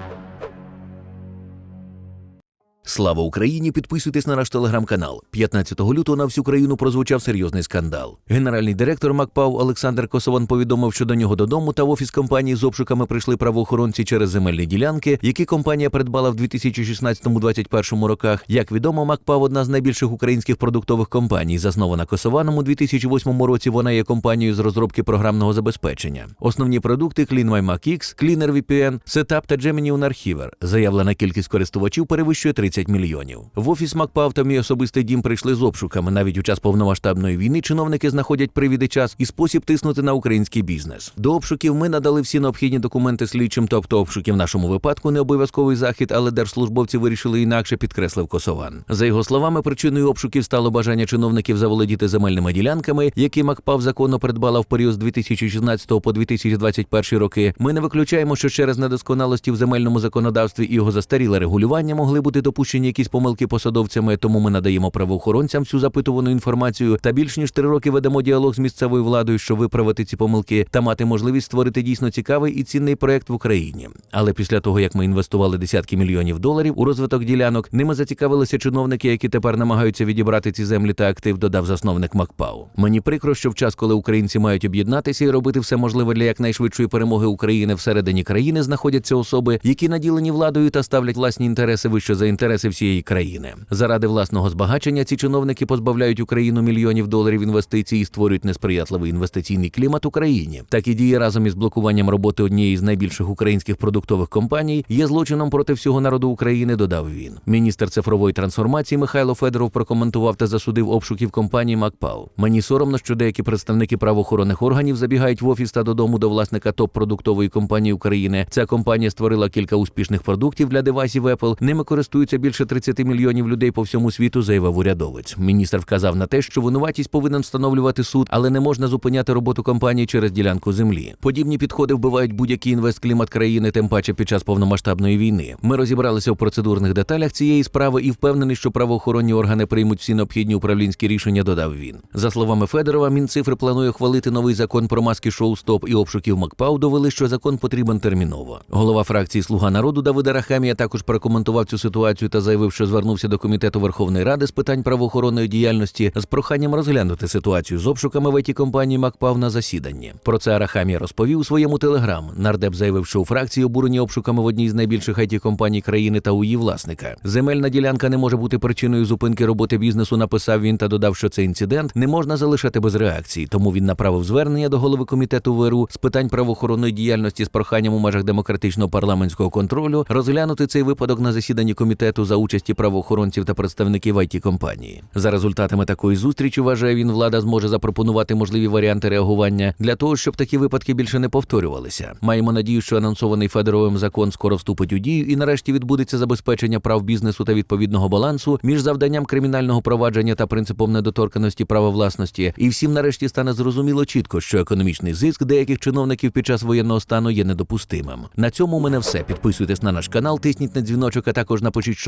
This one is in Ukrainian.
you Слава Україні! Підписуйтесь на наш телеграм-канал. 15 лютого на всю країну прозвучав серйозний скандал. Генеральний директор МакПав Олександр Косован повідомив, що до нього додому та в офіс компанії з обшуками прийшли правоохоронці через земельні ділянки, які компанія придбала в 2016-2021 роках. Як відомо, МакПав одна з найбільших українських продуктових компаній, заснована Косованом у 2008 році. Вона є компанією з розробки програмного забезпечення. Основні продукти CleanMyMac X, Cleaner VPN, Setup та Gemini Archiver. Заявлена кількість користувачів перевищує 30 мільйонів. В офіс МакПав та мій особистий дім прийшли з обшуками. Навіть у час повномасштабної війни чиновники знаходять привід і час і спосіб тиснути на український бізнес. До обшуків ми надали всі необхідні документи слідчим, тобто обшуки в нашому випадку не обов'язковий захід, але держслужбовці вирішили інакше, підкреслив Косован. За його словами, причиною обшуків стало бажання чиновників заволодіти земельними ділянками, які МакПав законно придбала в період з 2016 по 2021 роки. Ми не виключаємо, що через недосконалості в земельному законодавстві і його застаріле регулювання могли бути допущені якісь помилки посадовцями, тому ми надаємо правоохоронцям всю запитувану інформацію та більш ніж три роки ведемо діалог з місцевою владою, щоб виправити ці помилки та мати можливість створити дійсно цікавий і цінний проект в Україні. Але після того, як ми інвестували десятки мільйонів доларів у розвиток ділянок, ними зацікавилися чиновники, які тепер намагаються відібрати ці землі та актив, додав засновник МакПау. Мені прикро, що в час, коли українці мають об'єднатися і робити все можливе для якнайшвидшої перемоги України всередині країни, знаходяться особи, які наділені владою та ставлять власні інтереси вище за інтереси всієї країни. Заради власного збагачення ці чиновники позбавляють Україну мільйонів доларів інвестицій і створюють несприятливий інвестиційний клімат Україні. Такі дії разом із блокуванням роботи однієї з найбільших українських продуктових компаній є злочином проти всього народу України. Додав він. Міністр цифрової трансформації Михайло Федоров прокоментував та засудив обшуків компанії МакПау. Мені соромно, що деякі представники правоохоронних органів забігають в офіс та додому до власника топ-продуктової компанії України. Ця компанія створила кілька успішних продуктів для девайсів Apple. Ними користуються більше 30 мільйонів людей по всьому світу, заявив урядовець. Міністр вказав на те, що винуватість повинен встановлювати суд, але не можна зупиняти роботу компанії через ділянку землі. Подібні підходи вбивають будь-який інвестклімат країни, тим паче під час повномасштабної війни. Ми розібралися в процедурних деталях цієї справи і впевнений, що правоохоронні органи приймуть всі необхідні управлінські рішення. Додав він. За словами Федорова, Мінцифри планує хвалити новий закон про маски шоу Стоп і обшуків МакПау довели, що закон потрібен терміново. Голова фракції Слуга народу Давид Арахамія також прокоментував цю ситуацію та заявив, що звернувся до комітету Верховної Ради з питань правоохоронної діяльності з проханням розглянути ситуацію з обшуками в it компанії МакПав на засіданні. Про це Арахамія розповів у своєму телеграм. Нардеп заявив, що у фракції обурені обшуками в одній з найбільших it компаній країни та у її власника. Земельна ділянка не може бути причиною зупинки роботи бізнесу. Написав він та додав, що цей інцидент не можна залишати без реакції. Тому він направив звернення до голови комітету ВРУ з питань правоохоронної діяльності з проханням у межах демократичного парламентського контролю розглянути цей випадок на засіданні комітету за участі правоохоронців та представників it компанії. За результатами такої зустрічі вважає він, влада зможе запропонувати можливі варіанти реагування для того, щоб такі випадки більше не повторювалися. Маємо надію, що анонсований Федоровим закон скоро вступить у дію і нарешті відбудеться забезпечення прав бізнесу та відповідного балансу між завданням кримінального провадження та принципом недоторканості права власності. І всім нарешті стане зрозуміло чітко, що економічний зиск деяких чиновників під час воєнного стану є недопустимим. На цьому у мене все. Підписуйтесь на наш канал, тисніть на дзвіночок, а також напишіть,